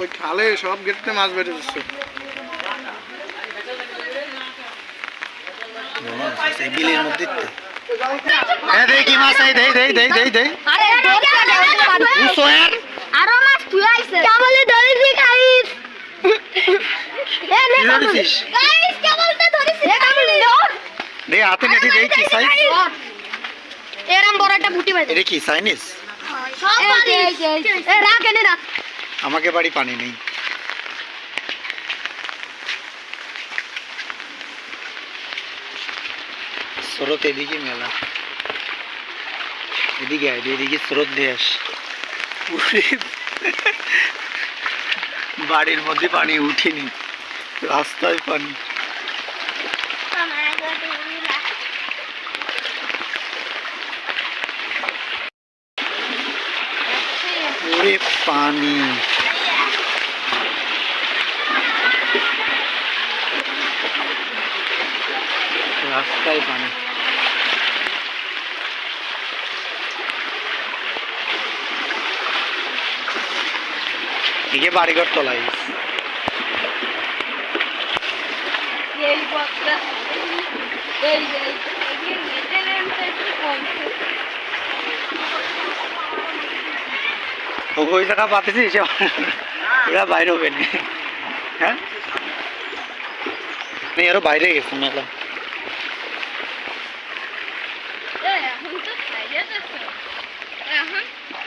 ওই খালে সব গেটতে মাছ বেড়ে যাচ্ছে। এই বিলের মধ্যে মাছ এই দেই দেই দেই দেই দেই। আরে ধরতে ধরতে পারবে সোয়ার আরও মাছ তুই আইছে। কেবল ধরেছি গাইস? এ নে গাইস কেবল তো ধরেছি? এ কেবল দে হাতে নেটি দেই কি সাইজ এরম বড় একটা বুটি বাইতে এটা কি চাইনিজ? সব এ রাখ এনে রাখ। আমাকে বাড়ি পানি নেই। স্রোত এদিকে মেলা। এদিকে আয়, এদিকে স্রোত দিয়ে আস। বাড়ির মধ্যে পানি উঠেনি, রাস্তায় পানি। পানি। রাস্তায় পানি এদিকে বাড়িঘর তলাই। ওই জায়গা পাতেছিস? ওরা বাইরে হবে না। হ্যাঁ? আরও বাইরে গেছে মেলা এ এখন তো খাইয়া যাচ্ছে এখন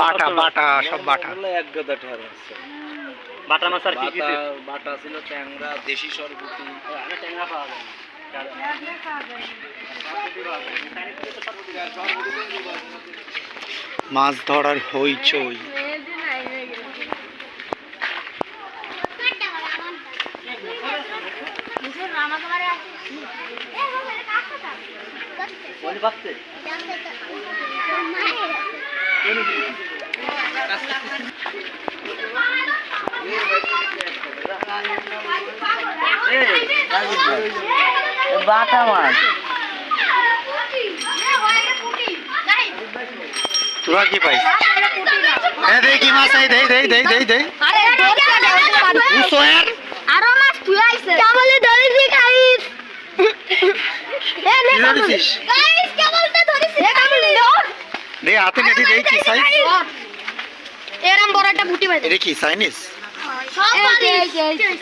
বাটা বাটা সব বাটা। এক গাদা ঠের আছে। বাটা মাছ আর কি কি বাটা ছিল ট্যাংরা দেশি সরবতি আমি ট্যাংরা পাওয়া যায়। মাছ ধরার হইচই। বাটা মাছ। তোরা কি পাইস হ্যাঁ দেই কি মাছ এই দেই দেই দেই দেই দেই আরে ধরতে ধরতে পারবে সোয়ার। আরও মাছ তুই আইছে। কেবল ধরেছি গাইস এ নে কি ধরেছিস? গাইস কেবল তো ধরেছি এ কেবল ধর হাতে কি সাইজ এরম বড় একটা বুটি বাইতে এটা কি চাইনিজ সব পারি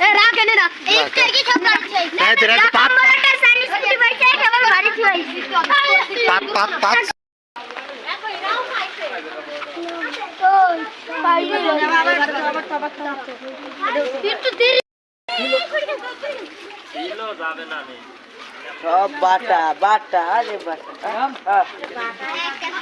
এ রাখ এনে রাখ। এই কি সব রাখছে হ্যাঁ, দে রাখ, পাত। সাইনিস বুটি কেবল বাড়ি পাত পাত পাত। সব বাটা বাটা আরে বাটা।